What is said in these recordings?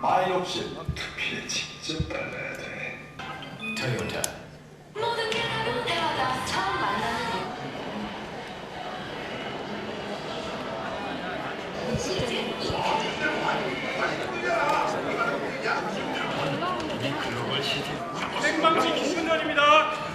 나의 욕심 그피에 직접 달라야 돼? 토요타 모든 게 다른 태마다 처음 만나는 시즌 2 생방송 20년입니다.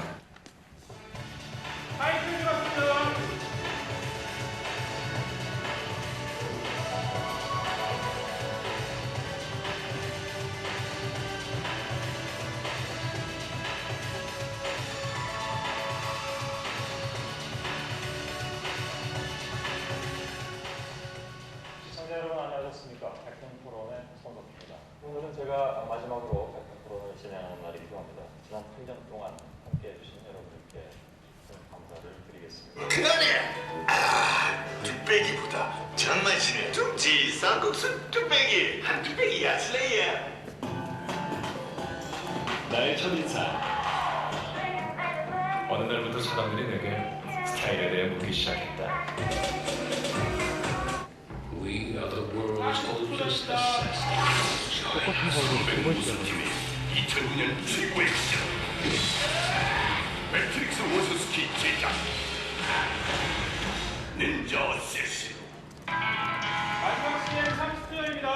제가 마지막으로 백화 토론을 진행하는 날이기도 합니다. 지난 8년 동안 함께해 주신 여러분께 큰 감사를 드리겠습니다. 그러네. 아, 뚝배기보다 정맛이네. 뚝지 쌍국수 뚝배기 한 뚝배기 야 슬레이야. 나의 첫인상 어느 날부터 사람들이 내게 스타일에 대해 묻기 시작했다 assassin 선배 우승팀이 2009년 최고의 시작. 매트릭스 워서스키 제작. 닌자 어세신. 마지막 시간 30초입니다.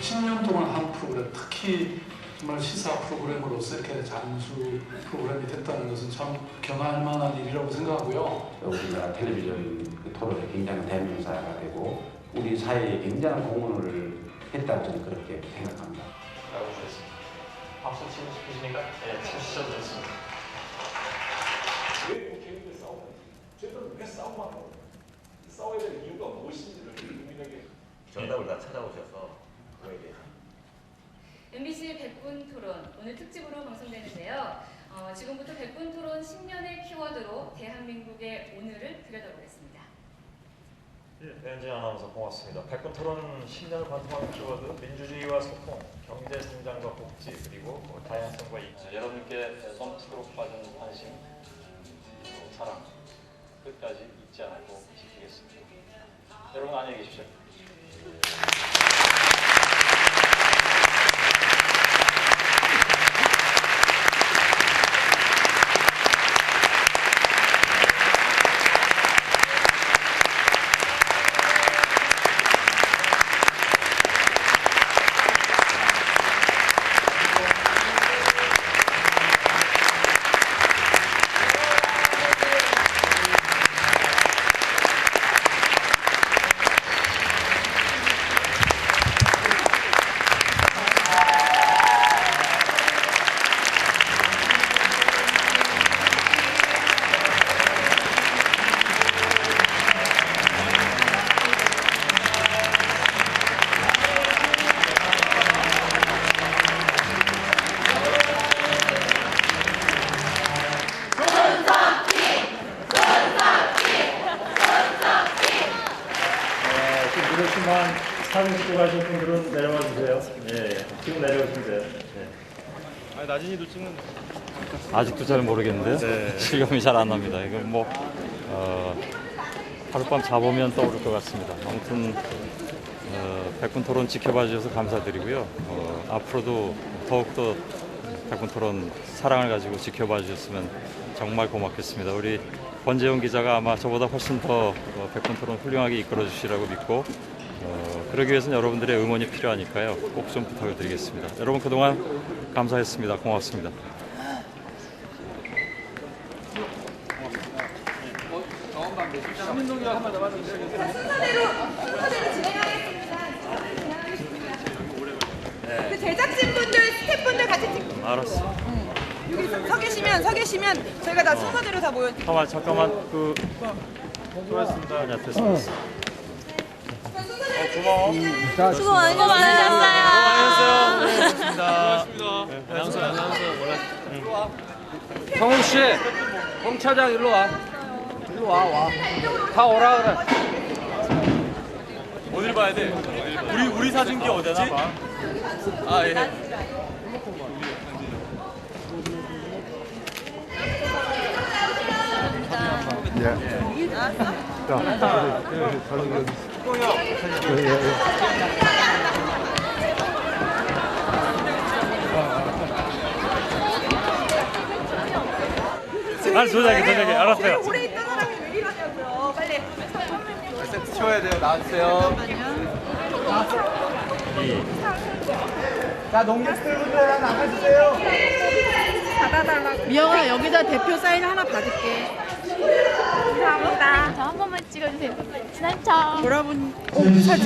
10년 동안 한 프로그램, 특히 정말 시사 프로그램으로서 이렇게 장수 프로그램이 됐다는 것은 참 경할 만한 일이라고 생각하고요. 우리나라 텔레비전 그 토론에 굉장한 대명사가 되고 우리 사회에 굉장한 공헌을 했다고 저는 그렇게 생각합니다. 라고 하셨습니다. 박수 치고 싶으시니까 네, 치시죠 좋습니다. 왜 국회의원들 싸우는 저희들은 왜 싸움만 하고 싸워야 될 이유가 무엇인지를 국민에게 정답을 다 찾아오셔서 그거에 대해서 MBC 백분 토론 오늘 특집으로 방송되는데요. 어, 지금부터 백분 토론 10년의 키워드로 대한민국의 오늘을 들여다보겠습니다. 배현진 아나운서 고맙습니다. 백분 토론은 10년을 관통하는 키워드 민주주의와 소통, 경제 성장과 복지 그리고 뭐 다양성과 이치 여러분께 넘치도록 빠진 관심, 그리고 사랑 끝까지 잊지 않고 지키겠습니다. 여러분 안녕히 계십시오. 사진 찍고 가실 분들은 내려와 주세요. 예, 지금 내려오시면 돼요. 아니, 나진이도 찍는. 아직도 잘 모르겠는데요. 실감이 잘 안 납니다. 이건 뭐 어, 하룻밤 자보면 떠오를 것 같습니다. 아무튼 어, 백분 토론 지켜봐 주셔서 감사드리고요. 어, 앞으로도 더욱더 백분 토론 사랑을 가지고 지켜봐 주셨으면 정말 고맙겠습니다. 우리 권재용 기자가 아마 저보다 훨씬 더 어, 백분 토론 훌륭하게 이끌어 주시라고 믿고 어, 그러기 위해서는 여러분들의 응원이 필요하니까요. 꼭 좀 부탁을 드리겠습니다. 여러분 그동안 감사했습니다. 고맙습니다. 순서대로 순서대로 진행하겠습니다. 그 제작진 분들, 스태프분들 같이 찍. 알았어. 여기 서 계시면 서 계시면 저희가 다 순서대로 다 모여. 잠깐만 잠깐만 그 수고하셨습니다. 아니야 됐어. 됐어. 고마워. 수고 많으셨어요. 고맙습니다. 고맙습니다. 성훈 씨, 홍 차장 일로 와. 일로 와, 와. 다 오라 그래. 어딜 봐야 돼? 우리 우리 사진기 어디나 봐. 아 예. 아 조작이 조작이 알았어요. 오래 있던 사람이 왜 이러냐고요. 빨리. 치워야 돼요. 나와주세요. 자, 농객들분들 나가주세요. 받아달라고. 미영아 여기다 대표 사인 하나 받을게. 감사합니다. 저 한 번만 찍어주세요. 지난차. 여러분 제발